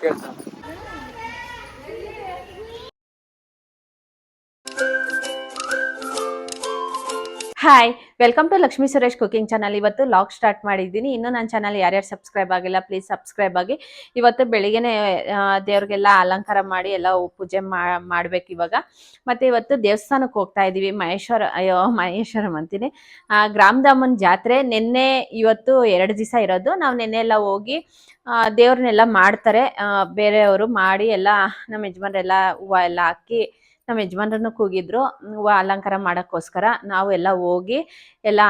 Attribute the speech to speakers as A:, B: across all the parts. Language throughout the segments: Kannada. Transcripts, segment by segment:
A: ಕೇಳ್ತಾನೆ
B: hi welcome to Lakshmi Suresh cooking channel ಇವತ್ತು ಲಾಗ್ ಸ್ಟಾರ್ಟ್ ಮಾಡಿದ್ದೀನಿ. ಇನ್ನೂ ನನ್ನ ಚಾನಲ್ ಯಾರ್ಯಾರು ಸಬ್ಸ್ಕ್ರೈಬ್ ಆಗಿಲ್ಲ ಪ್ಲೀಸ್ ಸಬ್ಸ್ಕ್ರೈಬ್ ಆಗಿ. ಇವತ್ತು ಬೆಳಿಗ್ಗೆನೆ ದೇವ್ರಿಗೆಲ್ಲ ಅಲಂಕಾರ ಮಾಡಿ ಎಲ್ಲ ಪೂಜೆ ಮಾಡ್ಬೇಕು ಇವಾಗ. ಮತ್ತೆ ಇವತ್ತು ದೇವಸ್ಥಾನಕ್ಕೆ ಹೋಗ್ತಾ ಇದೀವಿ. ಮಹೇಶ್ವರ ಅಯ್ಯೋ ಮಹೇಶ್ವರಂ ಅಂತೀನಿ. ಆ, ಗ್ರಾಮದಾಮನ್ ಜಾತ್ರೆ ನಿನ್ನೆ ಇವತ್ತು ಎರಡು ದಿವಸ ಇರೋದು. ನಾವು ನಿನ್ನೆ ಎಲ್ಲ ಹೋಗಿ ದೇವ್ರನ್ನೆಲ್ಲ ಮಾಡ್ತಾರೆ. ಬೇರೆಯವರು ಮಾಡಿ ಎಲ್ಲ ನಮ್ಮ ಯಜಮಾನ್ರೆಲ್ಲ ಹೂವು ಎಲ್ಲ ಹಾಕಿ ನಮ್ಮ ಯಜಮಾನ್ರನ್ನು ಕೂಗಿದ್ರು ಅಲಂಕಾರ ಮಾಡೋಕ್ಕೋಸ್ಕರ ನಾವು ಎಲ್ಲ ಹೋಗಿ ಎಲ್ಲ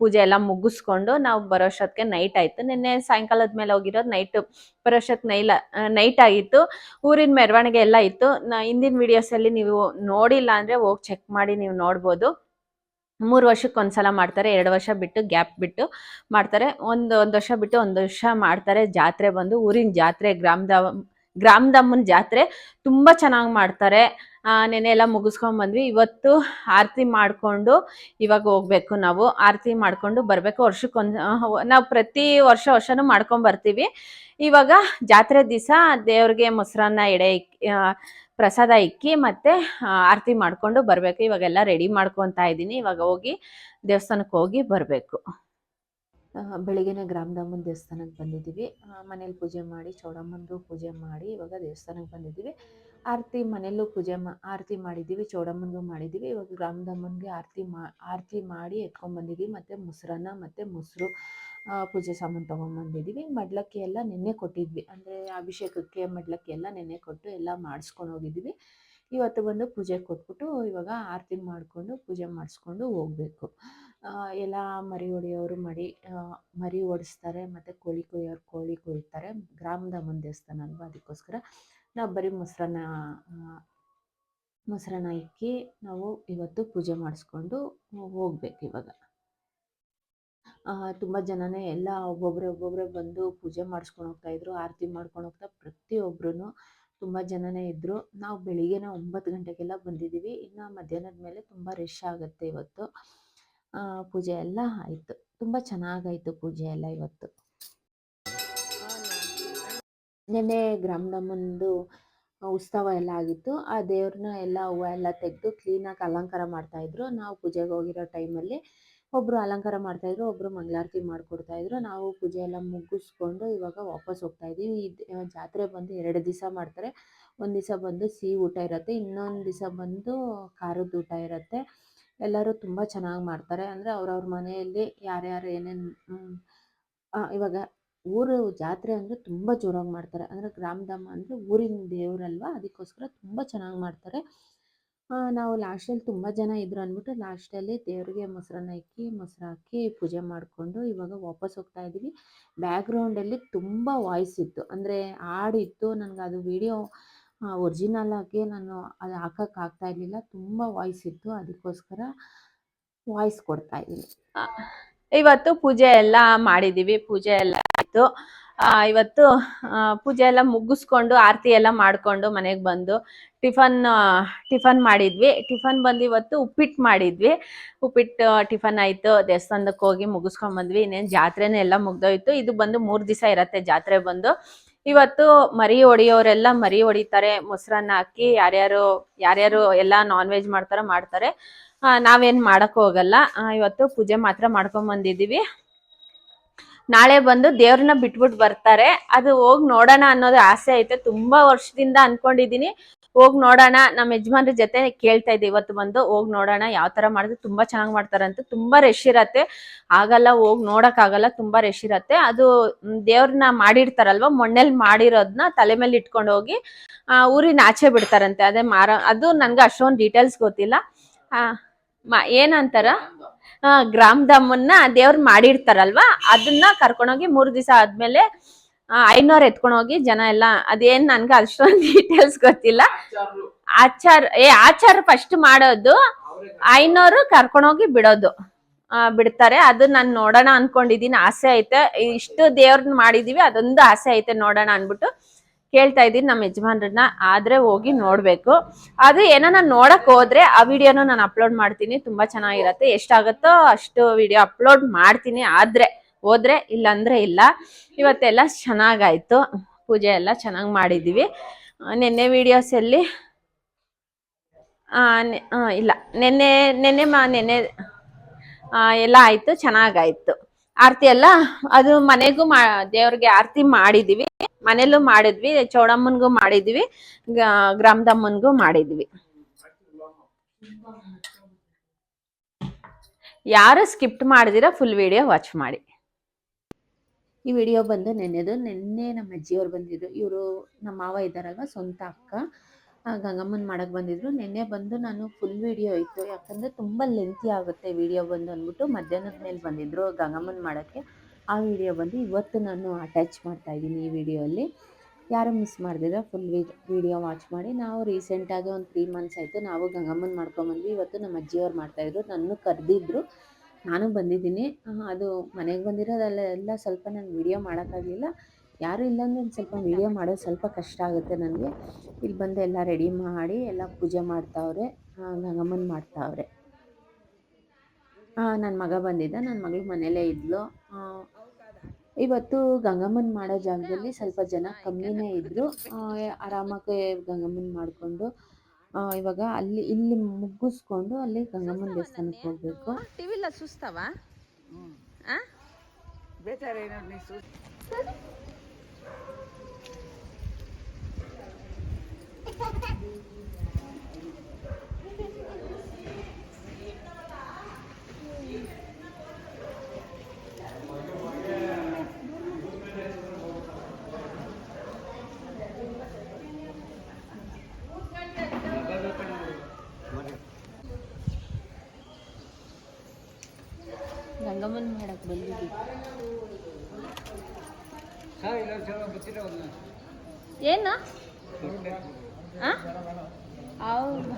B: ಪೂಜೆ ಎಲ್ಲ ಮುಗಿಸ್ಕೊಂಡು ನಾವು ಬರೋಷ್ಟೊತ್ತಿಗೆ ನೈಟ್ ಆಯಿತು. ನಿನ್ನೆ ಸಾಯಂಕಾಲದ ಮೇಲೆ ಹೋಗಿರೋದು ನೈಟ್ ಬರೋಷ್ಟೊತ್ತು ನೈಲ ನೈಟ್ ಆಗಿತ್ತು. ಊರಿನ ಮೆರವಣಿಗೆ ಎಲ್ಲ ಇತ್ತು. ನಾ, ಹಿಂದಿನ ವಿಡಿಯೋಸಲ್ಲಿ ನೀವು ನೋಡಿಲ್ಲ ಅಂದರೆ ಹೋಗಿ ಚೆಕ್ ಮಾಡಿ ನೀವು ನೋಡ್ಬೋದು. ಮೂರು ವರ್ಷಕ್ಕೆ ಒಂದ್ಸಲ ಮಾಡ್ತಾರೆ, ಎರಡು ವರ್ಷ ಬಿಟ್ಟು ಗ್ಯಾಪ್ ಬಿಟ್ಟು ಮಾಡ್ತಾರೆ. ಒಂದು ಒಂದು ವರ್ಷ ಬಿಟ್ಟು ಒಂದು ವರ್ಷ ಮಾಡ್ತಾರೆ, ಜಾತ್ರೆ ಬಂದು ಊರಿನ ಜಾತ್ರೆ, ಗ್ರಾಮದ ಗ್ರಾಮದಮ್ಮನ ಜಾತ್ರೆ ತುಂಬಾ ಚೆನ್ನಾಗಿ ಮಾಡ್ತಾರೆ. ಆ, ನೆನ್ನೆ ಎಲ್ಲ ಮುಗಿಸ್ಕೊಂಡ್ ಬಂದ್ವಿ. ಇವತ್ತು ಆರತಿ ಮಾಡಿಕೊಂಡು ಇವಾಗ ಹೋಗ್ಬೇಕು ನಾವು. ಆರತಿ ಮಾಡ್ಕೊಂಡು ಬರಬೇಕು. ವರ್ಷಕ್ಕೊಂದು ನಾವು ಪ್ರತಿ ವರ್ಷ ವರ್ಷನೂ ಮಾಡ್ಕೊಂಡ್ ಬರ್ತೀವಿ. ಇವಾಗ ಜಾತ್ರೆ ದಿವಸ ದೇವ್ರಿಗೆ ಮೊಸರನ್ನ ಎಡೆ ಪ್ರಸಾದ ಇಕ್ಕಿ ಮತ್ತೆ ಆರತಿ ಮಾಡ್ಕೊಂಡು ಬರಬೇಕು. ಇವಾಗೆಲ್ಲ ರೆಡಿ ಮಾಡ್ಕೊತಾ ಇದ್ದೀನಿ. ಇವಾಗ ಹೋಗಿ ದೇವಸ್ಥಾನಕ್ಕೆ ಹೋಗಿ ಬರಬೇಕು. ಬೆಳಿಗ್ಗೆನೆ ಗ್ರಾಮದಮ್ಮನ ದೇವಸ್ಥಾನಕ್ಕೆ ಬಂದಿದ್ದೀವಿ. ಮನೇಲಿ ಪೂಜೆ ಮಾಡಿ ಚೌಡಮ್ಮಂದು ಪೂಜೆ ಮಾಡಿ ಇವಾಗ ದೇವಸ್ಥಾನಕ್ಕೆ ಬಂದಿದ್ದೀವಿ. ಆರತಿ ಮನೆಯಲ್ಲೂ ಪೂಜೆ ಮಾ, ಆರತಿ ಮಾಡಿದ್ದೀವಿ ಚೌಡಮ್ಮಂದು ಮಾಡಿದ್ದೀವಿ. ಇವಾಗ ಗ್ರಾಮದಮ್ಮನಿಗೆ ಆರತಿ ಮಾ, ಆರತಿ ಮಾಡಿ ಎತ್ಕೊಂಡ್ಬಂದಿದ್ದೀವಿ ಮತ್ತು ಮೊಸರನ್ನ, ಮತ್ತು ಮೊಸರು ಪೂಜೆ ಸಾಮಾನು ತೊಗೊಂಬಂದಿದ್ದೀವಿ ಮಡ್ಲಕ್ಕಿ ಎಲ್ಲ ನೆನ್ನೆ ಕೊಟ್ಟಿದ್ವಿ. ಅಂದರೆ ಅಭಿಷೇಕಕ್ಕೆ ಮಡ್ಲಕ್ಕಿ ಎಲ್ಲ ನೆನ್ನೆ ಕೊಟ್ಟು ಎಲ್ಲ ಮಾಡಿಸ್ಕೊಂಡು ಹೋಗಿದ್ದೀವಿ. ಇವತ್ತು ಬಂದು ಪೂಜೆ ಕೊಟ್ಬಿಟ್ಟು ಇವಾಗ ಆರತಿ ಮಾಡಿಕೊಂಡು ಪೂಜೆ ಮಾಡಿಸ್ಕೊಂಡು ಹೋಗಬೇಕು. ಎಲ್ಲ ಮರಿ ಹೊಡೆಯೋರು ಆ, ಮರಿ ಓಡಿಸ್ತಾರೆ ಮತ್ತು ಕೋಳಿ ಕೊಯ್ಯೋರು ಕೋಳಿ ಕೊಯ್ತಾರೆ. ಗ್ರಾಮದಮ್ಮನ ದೇವಸ್ಥಾನ ಅಲ್ವಾ ಅದಕ್ಕೋಸ್ಕರ ನಾವು ಬರೀ ಮೊಸರನ್ನ ಮೊಸರನ್ನ ಇಕ್ಕಿ ನಾವು ಇವತ್ತು ಪೂಜೆ ಮಾಡಿಸ್ಕೊಂಡು ಹೋಗ್ಬೇಕು ಇವಾಗ. ತುಂಬ ಜನನೇ ಎಲ್ಲ ಒಬ್ಬೊಬ್ಬರೇ ಒಬ್ಬೊಬ್ಬರೇ ಬಂದು ಪೂಜೆ ಮಾಡಿಸ್ಕೊಂಡು ಹೋಗ್ತಾಯಿದ್ರು ಆರತಿ ಮಾಡ್ಕೊಂಡು ಹೋಗ್ತಾ ಪ್ರತಿಯೊಬ್ಬರೂ ತುಂಬ ಜನನೇ ಇದ್ದರು ನಾವು ಬೆಳಿಗ್ಗೆನೇ ಒಂಬತ್ತು ಗಂಟೆಗೆಲ್ಲ ಬಂದಿದ್ದೀವಿ ಇನ್ನು ಮಧ್ಯಾಹ್ನದ ಮೇಲೆ ತುಂಬ ರಶ್ ಆಗುತ್ತೆ ಇವತ್ತು. ಪೂಜೆ ಎಲ್ಲ ಆಯಿತು. ತುಂಬ ಚೆನ್ನಾಗಾಯಿತು ಪೂಜೆ ಎಲ್ಲ ಇವತ್ತು. ನೆನ್ನೆ ಗ್ರಾಮದಮ್ಮಂದು ಉತ್ಸವ ಎಲ್ಲ ಆಗಿತ್ತು. ಆ ದೇವ್ರನ್ನ ಎಲ್ಲ ಹೂವು ಎಲ್ಲ ತೆಗೆದು ಕ್ಲೀನಾಗಿ ಅಲಂಕಾರ ಮಾಡ್ತಾಯಿದ್ರು ನಾವು ಪೂಜೆಗೆ ಹೋಗಿರೋ ಟೈಮಲ್ಲಿ ಒಬ್ಬರು ಅಲಂಕಾರ ಮಾಡ್ತಾಯಿದ್ರು ಒಬ್ಬರು ಮಂಗಳಾರತಿ ಮಾಡಿಕೊಡ್ತಾಯಿದ್ರು ನಾವು ಪೂಜೆ ಎಲ್ಲ ಮುಗಿಸ್ಕೊಂಡು ಇವಾಗ ವಾಪಸ್ ಹೋಗ್ತಾ ಇದ್ದೀವಿ ಈ ಜಾತ್ರೆ ಬಂದು ಎರಡು ದಿವಸ ಮಾಡ್ತಾರೆ. ಒಂದು ದಿವಸ ಬಂದು ಸಿಹಿ ಊಟ ಇರುತ್ತೆ. ಇನ್ನೊಂದು ದಿವಸ ಬಂದು ಖಾರದ ಊಟ ಇರುತ್ತೆ. ಎಲ್ಲರೂ ತುಂಬ ಚೆನ್ನಾಗಿ ಮಾಡ್ತಾರೆ. ಅಂದರೆ ಅವ್ರವ್ರ ಮನೆಯಲ್ಲಿ ಯಾರ್ಯಾರು ಏನೇನು ಇವಾಗ ಊರು ಜಾತ್ರೆ ಅಂದರೆ ತುಂಬ ಜೋರಾಗಿ ಮಾಡ್ತಾರೆ. ಅಂದರೆ ಗ್ರಾಮದಮ್ಮ ಅಂದರೆ ಊರಿನ ದೇವರಲ್ವಾ? ಅದಕ್ಕೋಸ್ಕರ ತುಂಬ ಚೆನ್ನಾಗಿ ಮಾಡ್ತಾರೆ. ನಾವು ಲಾಸ್ಟಲ್ಲಿ ತುಂಬ ಜನ ಇದ್ರು ಅಂದ್ಬಿಟ್ಟು ಲಾಸ್ಟಲ್ಲಿ ದೇವರಿಗೆ ಮೊಸರನ್ನ ಇಕ್ಕಿ, ಮೊಸರು ಹಾಕಿ ಪೂಜೆ ಮಾಡಿಕೊಂಡು ಇವಾಗ ವಾಪಸ್ ಹೋಗ್ತಾ ಇದ್ದೀವಿ. ಬ್ಯಾಕ್ಗ್ರೌಂಡಲ್ಲಿ ತುಂಬ ವಾಯ್ಸ್ ಇತ್ತು. ಅಂದರೆ ಹಾಡಿತ್ತು ನನಗೆ ಅದು ವಿಡಿಯೋ ಒರಿಜಿನಲ್ ಆಗಿ ನಾನು ಅದು ಹಾಕಕ್ಕೆ ಆಗ್ತಾ ಇರಲಿಲ್ಲ. ತುಂಬ ವಾಯ್ಸ್ ಇತ್ತು. ಅದಕ್ಕೋಸ್ಕರ ವಾಯ್ಸ್ ಕೊಡ್ತಾ ಇದ್ದೀನಿ. ಇವತ್ತು ಪೂಜೆ ಎಲ್ಲ ಮಾಡಿದ್ದೀವಿ ಪೂಜೆ ಎಲ್ಲ ಆಯಿತು. ಇವತ್ತು ಪೂಜೆ ಎಲ್ಲ ಮುಗಿಸ್ಕೊಂಡು ಆರತಿ ಎಲ್ಲ ಮಾಡಿಕೊಂಡು ಮನೆಗೆ ಬಂದು ಟಿಫನ್ ಟಿಫನ್ ಮಾಡಿದ್ವಿ. ಟಿಫನ್ ಬಂದು ಇವತ್ತು ಉಪ್ಪಿಟ್ಟು ಮಾಡಿದ್ವಿ. ಉಪ್ಪಿಟ್ಟು ಟಿಫನ್ ಆಯಿತು. ದೇವಸ್ಥಾನಕ್ಕೆ ಹೋಗಿ ಮುಗಿಸ್ಕೊಂಡ್ಬಂದ್ವಿ ಇನ್ನೇನು ಜಾತ್ರೆನೇ ಎಲ್ಲ ಮುಗ್ದೋಯ್ತು. ಇದು ಬಂದು ಮೂರು ದಿವಸ ಇರತ್ತೆ ಜಾತ್ರೆ ಬಂದು. ಇವತ್ತು ಮರಿ ಹೊಡಿಯೋರೆಲ್ಲ ಮರಿ ಹೊಡಿತಾರೆ ಮೊಸರನ್ನ ಹಾಕಿ ಯಾರ್ಯಾರು ಯಾರ್ಯಾರು ಎಲ್ಲ ನಾನ್ ವೆಜ್ ಮಾಡ್ತಾರೋ. ಮಾಡ್ತಾರೆ ನಾವೇನ್ ಮಾಡಕ್ ಹೋಗಲ್ಲ. ಇವತ್ತು ಪೂಜೆ ಮಾತ್ರ ಮಾಡ್ಕೊಂಡ್ ಬಂದಿದೀವಿ ನಾಳೆ ಬಂದು ದೇವ್ರನ್ನ ಬಿಟ್ಬಿಟ್ಟು ಬರ್ತಾರೆ. ಅದು ಹೋಗ್ ನೋಡೋಣ ಅನ್ನೋದು ಆಸೆ ಐತೆ. ತುಂಬಾ ವರ್ಷದಿಂದ ಅನ್ಕೊಂಡಿದೀನಿ ಹೋಗ್ ನೋಡೋಣ. ನಮ್ಮ ಯಜಮಾನ್ರ ಜೊತೆ ಕೇಳ್ತಾ ಇದ್ದೆ. ಇವತ್ತು ಬಂದು ಹೋಗ್ ನೋಡೋಣ. ಯಾವ ತರ ಮಾಡಿದ್ರೆ ತುಂಬಾ ಚೆನ್ನಾಗಿ ಮಾಡ್ತಾರಂತ. ತುಂಬಾ ರಶ್ ಇರತ್ತೆ. ಆಗಲ್ಲ ಹೋಗ್ ನೋಡಕ್ ಆಗಲ್ಲ. ತುಂಬಾ ರಶ್ ಇರತ್ತೆ. ಅದು ದೇವ್ರನ್ನ ಮಾಡಿರ್ತಾರಲ್ವಾ? ಮಣ್ಣಲ್ಲಿ ಮಾಡಿರೋದನ್ನ ತಲೆ ಮೇಲೆ ಇಟ್ಕೊಂಡು ಹೋಗಿ ಊರಿನ ಆಚೆ ಬಿಡ್ತಾರಂತೆ. ಅದೇ ಮಾರ ಅದು ನನ್ಗೆ ಅಷ್ಟೊಂದು ಡೀಟೇಲ್ಸ್ ಗೊತ್ತಿಲ್ಲ. ಏನಂತಾರ? ಆ, ಗ್ರಾಮದಮ್ಮನ್ನ ದೇವ್ರು ಮಾಡಿರ್ತಾರಲ್ವಾ? ಅದನ್ನ ಕರ್ಕೊಂಡೋಗಿ ಮೂರು ದಿವಸ ಆದ್ಮೇಲೆ ಐನೂರು ಎತ್ಕೊಂಡೋಗಿ ಜನ ಎಲ್ಲ ಅದೇನ್ ನನ್ಗೆ ಅಷ್ಟೊಂದು ಡೀಟೇಲ್ಸ್ ಗೊತ್ತಿಲ್ಲ. ಆಚಾರ ಏ ಆಚಾರ ಫಸ್ಟ್ ಮಾಡೋದು ಐನೂರು ಕರ್ಕೊಂಡೋಗಿ ಬಿಡೋದು. ಆ, ಬಿಡ್ತಾರೆ. ಅದು ನಾನು ನೋಡೋಣ ಅನ್ಕೊಂಡಿದೀನಿ. ಆಸೆ ಐತೆ. ಇಷ್ಟು ದೇವ್ರನ್ನ ಮಾಡಿದೀವಿ ಅದೊಂದು ಆಸೆ ಐತೆ ನೋಡೋಣ ಅನ್ಬಿಟ್ಟು ಕೇಳ್ತಾ ಇದ್ದೀನಿ ನಮ್ಮ ಯಜಮಾನ್ರನ್ನ. ಆದ್ರೆ ಹೋಗಿ ನೋಡ್ಬೇಕು. ಅದು ಏನೋ ನೋಡಕ್ ಹೋದ್ರೆ ಆ ವಿಡಿಯೋನ ನಾನು ಅಪ್ಲೋಡ್ ಮಾಡ್ತೀನಿ. ತುಂಬಾ ಚೆನ್ನಾಗಿರತ್ತೆ. ಎಷ್ಟಾಗತ್ತೋ ಅಷ್ಟು ವಿಡಿಯೋ ಅಪ್ಲೋಡ್ ಮಾಡ್ತೀನಿ. ಆದ್ರೆ ಹೋದ್ರೆ ಇಲ್ಲ ಅಂದ್ರೆ ಇಲ್ಲ. ಇವತ್ತೆಲ್ಲ ಚೆನ್ನಾಗಾಯ್ತು.
C: ಪೂಜೆ ಎಲ್ಲ ಚೆನ್ನಾಗಿ ಮಾಡಿದ್ದೀವಿ ವಿಡಿಯೋಸ್ ಅಲ್ಲಿ ಆ ಇಲ್ಲ ನಿನ್ನೆ ನಿನ್ನೆ ಮಾ ನೆನ್ನೆ ಆ, ಎಲ್ಲ ಆಯ್ತು ಚೆನ್ನಾಗಾಯ್ತು. ಆರತಿ ಎಲ್ಲ ಅದು ಮನೆಗೂ ಮಾ ದೇವ್ರಿಗೆ ಆರತಿ ಮಾಡಿದ್ವಿ. ಮನೇಲೂ ಮಾಡಿದ್ವಿ ಚೌಡಮ್ಮನ್ಗೂ ಮಾಡಿದ್ವಿ ಗ್ರಾಮದಮ್ಮನ್ಗೂ ಮಾಡಿದ್ವಿ. ಯಾರು ಸ್ಕಿಪ್ಟ್ ಮಾಡಿದಿರ ಫುಲ್ ವಿಡಿಯೋ ವಾಚ್ ಮಾಡಿ. ಈ ವಿಡಿಯೋ ಬಂದು ನೆನ್ನೆದು, ನಿನ್ನೆ ನಮ್ಮ ಅಜ್ಜಿಯವ್ರು ಬಂದಿದ್ರು. ಇವರು ನಮ್ಮ ಮಾವ ಇದ್ದಾರಲ್ವ, ಸ್ವಂತ ಅಕ್ಕ. ಗಂಗಮ್ಮನ್ ಮಾಡಕ್ ಬಂದಿದ್ರು. ನಿನ್ನೆ ಬಂದು ನಾನು ಫುಲ್ ವಿಡಿಯೋ ಇತ್ತು. ಯಾಕಂದ್ರೆ ತುಂಬಾ ಲೆಂತಿ ಆಗುತ್ತೆ ವಿಡಿಯೋ ಬಂದು ಅಂದ್ಬಿಟ್ಟು ಮಧ್ಯಾಹ್ನದ ಮೇಲೆ ಬಂದಿದ್ರು ಗಂಗಮ್ಮನ್ ಮಾಡಕ್ಕೆ. ಆ ವಿಡಿಯೋ ಬಂದು ಇವತ್ತು ನಾನು ಅಟ್ಯಾಚ್ ಮಾಡ್ತಾ ಇದ್ದೀನಿ ಈ ವಿಡಿಯೋಲ್ಲಿ ಯಾರು ಮಿಸ್ ಮಾಡಿದ್ರೆ ಫುಲ್ ವಿಡಿಯೋ ವಾಚ್ ಮಾಡಿ. ನಾವು ರೀಸೆಂಟಾಗಿ ಒಂದು ತ್ರೀ ಮಂತ್ಸ್ ಆಯಿತು, ನಾವು ಗಂಗಮ್ಮನ್ ಮಾಡ್ಕೊಂಬಂದ್ವಿ ಇವತ್ತು ನಮ್ಮ ಅಜ್ಜಿಯವ್ರು ಮಾಡ್ತಾಯಿದ್ರು ನನ್ನ ಕರೆದಿದ್ರು. ನಾನು ಬಂದಿದ್ದೀನಿ. ಅದು ಮನೆಗೆ ಬಂದಿರೋದೆಲ್ಲ ಎಲ್ಲ ಸ್ವಲ್ಪ ನಾನು ವಿಡಿಯೋ ಮಾಡೋಕ್ಕಾಗಲಿಲ್ಲ. ಯಾರು ಇಲ್ಲಾಂದ್ರೆ ಒಂದು ಸ್ವಲ್ಪ ವಿಡಿಯೋ ಮಾಡೋದು ಸ್ವಲ್ಪ ಕಷ್ಟ ಆಗುತ್ತೆ ನನಗೆ. ಇಲ್ಲಿ ಬಂದು ಎಲ್ಲ ರೆಡಿ ಮಾಡಿ ಎಲ್ಲ ಪೂಜೆ ಮಾಡ್ತಾವ್ರೆ ಗಂಗಮ್ಮನ ಮಾಡ್ತಾವ್ರೆ. ನನ್ನ ಮಗ ಬಂದಿದ್ದ ನನ್ನ ಮಗಳು ಮನೇಲೇ ಇದ್ಲು. ಇವತ್ತು ಗಂಗಮ್ಮನ ಮಾಡೋ ಜಾಗದಲ್ಲಿ ಸ್ವಲ್ಪ ಜನ ಕಮ್ಮಿನೇ ಇದ್ದರು ಆರಾಮಾಗಿ ಗಂಗಮ್ಮನ ಮಾಡಿಕೊಂಡು ಇವಾಗ ಅಲ್ಲಿ ಇಲ್ಲಿ ಮುಗಿಸ್ಕೊಂಡು ಅಲ್ಲಿ ಗಂಗಮ್ಮನ ದೇವಸ್ಥಾನಕ್ಕೆ ಹೋಗಬೇಕು.
B: ಟಿವಿಲ್ಲ ಸುಸ್ತಾವ? ಆ?
D: ಬೇಜಾರೇನೋ ನೀ ಸು-
C: ಗಂಗಮ್ಮನ ಮಾಡಕ್ಕೆ ಬಂದಿದ್ದೀವಿ ಏನು? ಹೌದು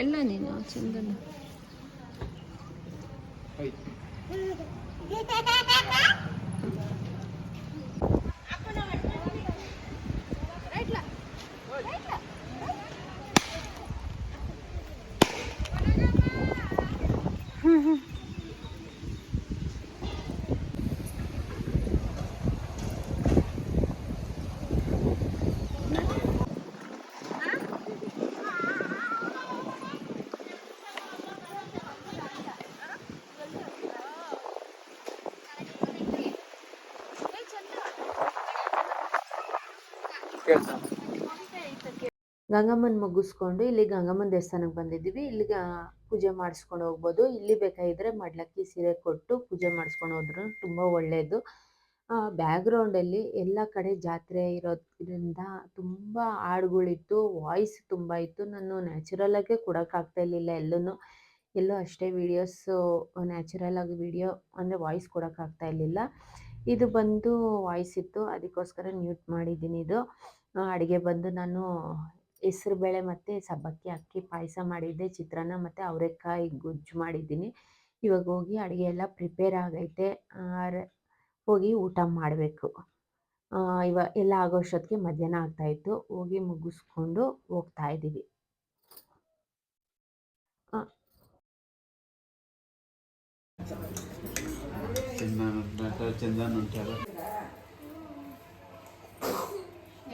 C: ಎಲ್ಲ ನೀನು ಚಂದನ. ただ。ಗಂಗಮ್ಮನ ಮುಗಿಸ್ಕೊಂಡು ಇಲ್ಲಿ ಗಂಗಮ್ಮನ ದೇವಸ್ಥಾನಕ್ಕೆ ಬಂದಿದ್ದೀವಿ. ಇಲ್ಲಿ ಪೂಜೆ ಮಾಡಿಸ್ಕೊಂಡು ಹೋಗ್ಬೋದು. ಇಲ್ಲಿ ಬೇಕಾಗಿದ್ರೆ ಮಡ್ಲಕ್ಕಿ ಸೀರೆ ಕೊಟ್ಟು ಪೂಜೆ ಮಾಡಿಸ್ಕೊಂಡು ಹೋದ್ರು. ತುಂಬ ಒಳ್ಳೆಯದು ಬ್ಯಾಕ್ಗ್ರೌಂಡಲ್ಲಿ ಎಲ್ಲ ಕಡೆ ಜಾತ್ರೆ ಇರೋದ್ರಿಂದ ತುಂಬ ಹಾಡುಗಳಿತ್ತು ವಾಯ್ಸ್ ತುಂಬಾ ಇತ್ತು. ನಾನು ನ್ಯಾಚುರಲ್ ನ್ಯಾಚುರಲಾಗೇ ಕೊಡೋಕ್ಕಾಗ್ತಾ ಇರಲಿಲ್ಲ ಎಲ್ಲೂ ಎಲ್ಲೂ ಅಷ್ಟೇ ವಿಡಿಯೋಸ್ ನ್ಯಾಚುರಲ್ ಆಗಿ ವಿಡಿಯೋ ಅಂದರೆ ವಾಯ್ಸ್ ಕೊಡೋಕ್ಕಾಗ್ತಾ ಇರಲಿಲ್ಲ. ಇದು ಬಂದು ವಾಯ್ಸ್ ಇತ್ತು. ಅದಕ್ಕೋಸ್ಕರ ಮ್ಯೂಟ್ ಮಾಡಿದ್ದೀನಿ ಇದು. ಅಡುಗೆ ಬಂದು ನಾನು ಹೆಸ್ರುಬೇಳೆ ಮತ್ತು ಸಬ್ಬಕ್ಕಿ ಅಕ್ಕಿ ಪಾಯಸ ಮಾಡಿದ್ದೆ, ಚಿತ್ರಾನ್ನ ಮತ್ತು ಅವರೆಕಾಯಿ ಗೊಜ್ಜು ಮಾಡಿದ್ದೀನಿ. ಇವಾಗ ಹೋಗಿ ಅಡುಗೆ ಎಲ್ಲ ಪ್ರಿಪೇರ್ ಆಗೈತೆ. ಹೋಗಿ ಊಟ ಮಾಡಬೇಕು. ಇವ, ಎಲ್ಲ ಆಗೋಷ್ಟೊತ್ತಿಗೆ ಮಧ್ಯಾಹ್ನ ಆಗ್ತಾಯಿತ್ತು ಹೋಗಿ ಮುಗಿಸ್ಕೊಂಡು ಹೋಗ್ತಾ ಇದ್ದೀವಿ.
E: ಚಂದನ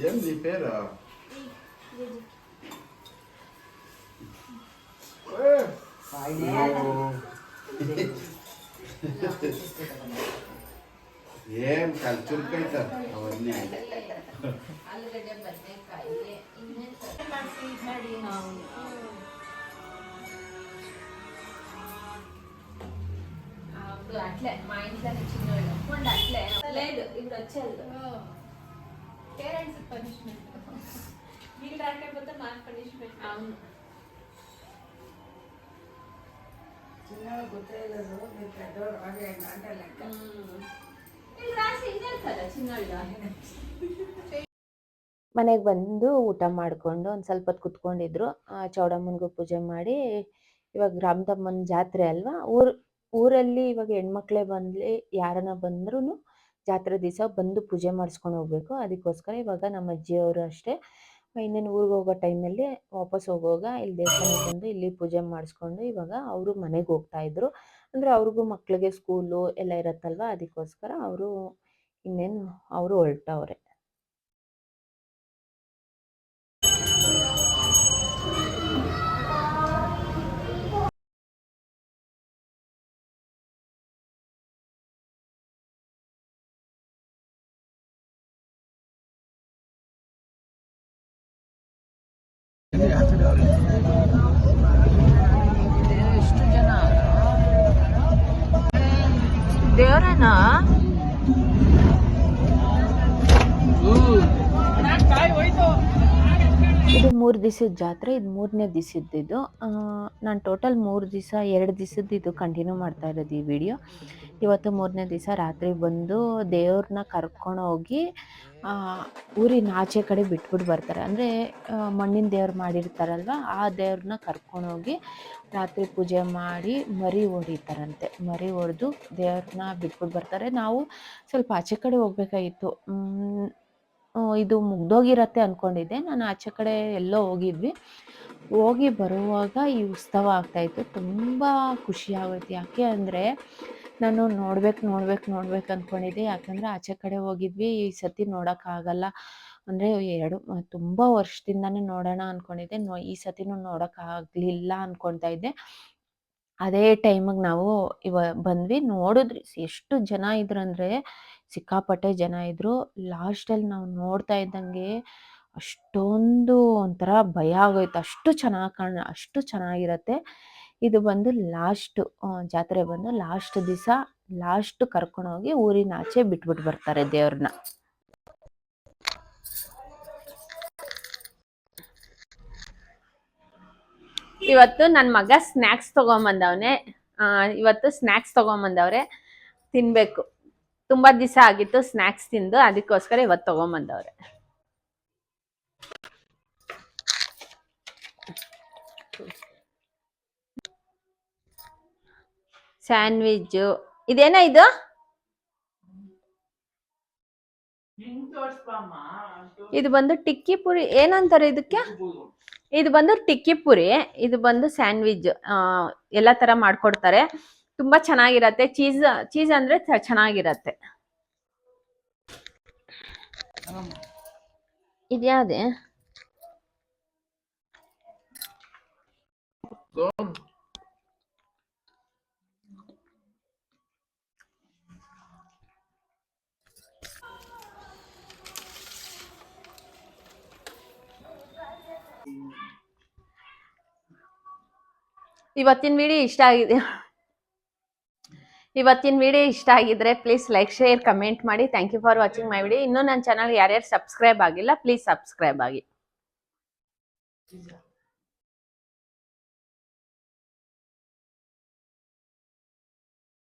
E: ఏం నీ పేరా ఏం కల్చురుకైతారు అవన్నీ
B: అట్లే మా ఇంట్లో అట్లే. లేదు ఇప్పుడు వచ్చేది.
F: ಪೇರೆಂಟ್ಸ್ ಪನಿಷ್ಮೆಂಟ್ ಇಲ್ಲಿ ರಾಕೆ ಬಂತ ಮಾರ್ಕ್
B: ಪನಿಷ್ಮೆಂಟ್
D: ಅವನು ಚಿನ್ನವ ಗೊತ್ತೇ ಇಲ್ಲ ನೀವು ದೊಡ್ಡ ಹಾಗೆ
B: ಗಂಟಲ್ಲ ಇಲ್ಲಿ ರಾಶಿ ಇದೆ ಸಲ ಚಿನ್ನ
C: ಮನೆಗೆ ಬಂದು ಊಟ ಮಾಡಿಕೊಂಡು ಒಂದು ಸ್ವಲ್ಪ ಹೊತ್ತು ಕುತ್ಕೊಂಡಿದ್ರು. ಚೌಡಮ್ಮನಿಗೂ ಪೂಜೆ ಮಾಡಿ. ಇವಾಗ ರಾಮದಮ್ಮನ ಜಾತ್ರೆ ಅಲ್ವಾ? ಊರು ಊರಲ್ಲಿ ಇವಾಗ ಹೆಣ್ಮಕ್ಳೇ ಬಂದ್ಲಿ ಯಾರನ್ನ ಬಂದ್ರೂ ಜಾತ್ರೆ ದಿವಸ ಬಂದು ಪೂಜೆ ಮಾಡಿಸ್ಕೊಂಡು ಹೋಗ್ಬೇಕು. ಅದಕ್ಕೋಸ್ಕರ ಇವಾಗ ನಮ್ಮ ಅಜ್ಜಿಯವರು ಅಷ್ಟೇ, ಇನ್ನೇನು ಊರಿಗೆ ಹೋಗೋ ಟೈಮಲ್ಲಿ ವಾಪಸ್ ಹೋಗುವಾಗ ಇಲ್ಲಿ ದೇವಸ್ಥಾನಕ್ಕೆ ಬಂದು ಇಲ್ಲಿ ಪೂಜೆ ಮಾಡಿಸ್ಕೊಂಡು ಇವಾಗ ಅವರು ಮನೆಗೆ ಹೋಗ್ತಾ ಇದ್ರು. ಅಂದರೆ ಅವ್ರಿಗೂ ಮಕ್ಕಳಿಗೆ ಸ್ಕೂಲು ಎಲ್ಲ ಇರತ್ತಲ್ವ? ಅದಕ್ಕೋಸ್ಕರ ಅವರು ಇನ್ನೇನು, ಅವರು ಹೊರಟವ್ರೆ.
B: ಎಷ್ಟು ಜನ
C: ಇದು ಮೂರು ದಿವಸದ ಜಾತ್ರೆ, ಇದು ಮೂರನೇ ದಿವಸದ್ದು ನಾನು ಟೋಟಲ್ ಮೂರು ದಿವಸ ಎರಡು ದಿವಸದ್ದು ಇದು ಕಂಟಿನ್ಯೂ ಮಾಡ್ತಾ ಇರೋದು ಈ ವಿಡಿಯೋ ಇವತ್ತು ಮೂರನೇ ದಿವಸ ರಾತ್ರಿ ಬಂದು ದೇವ್ರನ್ನ ಕರ್ಕೊಂಡು ಹೋಗಿ ಊರಿನ ಆಚೆ ಕಡೆ ಬಿಟ್ಬಿಟ್ಟು ಬರ್ತಾರೆ. ಅಂದರೆ ಮಣ್ಣಿನ ದೇವ್ರು ಮಾಡಿರ್ತಾರಲ್ವ, ಆ ದೇವ್ರನ್ನ ಕರ್ಕೊಂಡು ಹೋಗಿ ರಾತ್ರಿ ಪೂಜೆ ಮಾಡಿ ಮರಿ ಹೊಡಿತಾರಂತೆ ಮರಿ ಹೊಡೆದು ದೇವ್ರನ್ನ ಬಿಟ್ಬಿಟ್ಟು ಬರ್ತಾರೆ. ನಾವು ಸ್ವಲ್ಪ ಆಚೆ ಕಡೆ ಹೋಗ್ಬೇಕಾಗಿತ್ತು. ಇದು ಮುಗ್ದೋಗಿರತ್ತೆ ಅಂದ್ಕೊಂಡಿದ್ದೆ ನಾನು ಆಚೆ ಕಡೆ ಎಲ್ಲೋ ಹೋಗಿದ್ವಿ. ಹೋಗಿ ಬರುವಾಗ ಈ ಉತ್ಸವ ಆಗ್ತಾಯಿತ್ತು ತುಂಬ ಖುಷಿ ಯಾಕೆ ಅಂದರೆ ನಾನು ನೋಡ್ಬೇಕು ನೋಡ್ಬೇಕು ನೋಡ್ಬೇಕು ಅಂದ್ಕೊಂಡಿದ್ದೆ ಯಾಕಂದರೆ ಆಚೆ ಕಡೆ ಹೋಗಿದ್ವಿ. ಈ ಸತಿ ನೋಡೋಕ್ಕಾಗಲ್ಲ ಅಂದರೆ ಎರಡು, ತುಂಬ ವರ್ಷದಿಂದನೇ ನೋಡೋಣ ಅಂದ್ಕೊಂಡಿದ್ದೆ ನೋ, ಈ ಸತಿನೂ ನೋಡೋಕ್ಕಾಗಲಿಲ್ಲ ಅಂದ್ಕೊಳ್ತಾ ಇದ್ದೆ. ಅದೇ ಟೈಮಿಗೆ ನಾವು ಇವ, ಬಂದ್ವಿ. ನೋಡಿದ್ರಿ, ಎಷ್ಟು ಜನ ಇದ್ರು ಅಂದರೆ ಸಿಕ್ಕಾಪಟ್ಟೆ ಜನ ಇದ್ರು. ಲಾಸ್ಟಲ್ಲಿ ನಾವು ನೋಡ್ತಾ ಇದ್ದಂಗೆ ಅಷ್ಟೊಂದು ಒಂಥರ ಭಯ ಆಗೋಯ್ತು. ಅಷ್ಟು ಚೆನ್ನಾಗಿ ಕಾಣ, ಅಷ್ಟು ಚೆನ್ನಾಗಿರತ್ತೆ. ಇದು ಬಂದು ಲಾಸ್ಟ್ ಜಾತ್ರೆ ಬಂದು ಲಾಸ್ಟ್ ದಿವಸ ಲಾಸ್ಟ್ ಕರ್ಕೊಂಡೋಗಿ ಊರಿನ ಆಚೆ ಬಿಟ್ಬಿಟ್ಟು ಬರ್ತಾರೆ ದೇವ್ರನ್ನ.
B: ಇವತ್ತು ನನ್ನ ಮಗ ಸ್ನ್ಯಾಕ್ಸ್ ತಗೊಂಬಂದವನೇ. ಇವತ್ತು ಸ್ನ್ಯಾಕ್ಸ್ ತಗೊಂಬಂದವ್ರೆ. ತಿನ್ಬೇಕು. ತುಂಬಾ ದಿವಸ ಆಗಿತ್ತು ಸ್ನ್ಯಾಕ್ಸ್ ತಿಂದು, ಅದಕ್ಕೋಸ್ಕರ ಇವತ್ತು ತಗೊಂಬಂದವ್ರೆ. ಸ್ಯಾಂಡ್ವಿಚ್ ಇದೇನ ಇದು? ಇದು ಬಂದು ಟಿಕ್ಕಿ ಪುರಿ. ಏನಂತಾರೆ ಇದಕ್ಕೆ? ಇದು ಬಂದು ಟಿಕ್ಕಿ ಪುರಿ. ಇದು ಬಂದು ಸ್ಯಾಂಡ್ವಿಚ್ ಎಲ್ಲ ತರ ಮಾಡ್ಕೊಡ್ತಾರೆ. ತುಂಬಾ ಚೆನ್ನಾಗಿರತ್ತೆ. ಚೀಸ್ ಚೀಸ್ ಅಂದ್ರೆ ಚೆನ್ನಾಗಿರತ್ತೆ. ಇದ್ಯಾವ್ದೆ ಇವತ್ತಿನ ವಿಡಿಯೋ ಇಷ್ಟ ಆಗಿದೆ. ಇವತ್ತಿನ ವಿಡಿಯೋ ಇಷ್ಟ ಆಗಿದ್ರೆ ಪ್ಲೀಸ್ ಲೈಕ್ ಶೇರ್ ಕಮೆಂಟ್ ಮಾಡಿ. Thank you for watching my video ಇನ್ನೂ ನನ್ನ ಚಾನಲ್ ಯಾರ್ಯಾರು ಸಬ್ಸ್ಕ್ರೈಬ್ ಆಗಿಲ್ಲ ಪ್ಲೀಸ್ ಸಬ್ಸ್ಕ್ರೈಬ್ ಆಗಿ.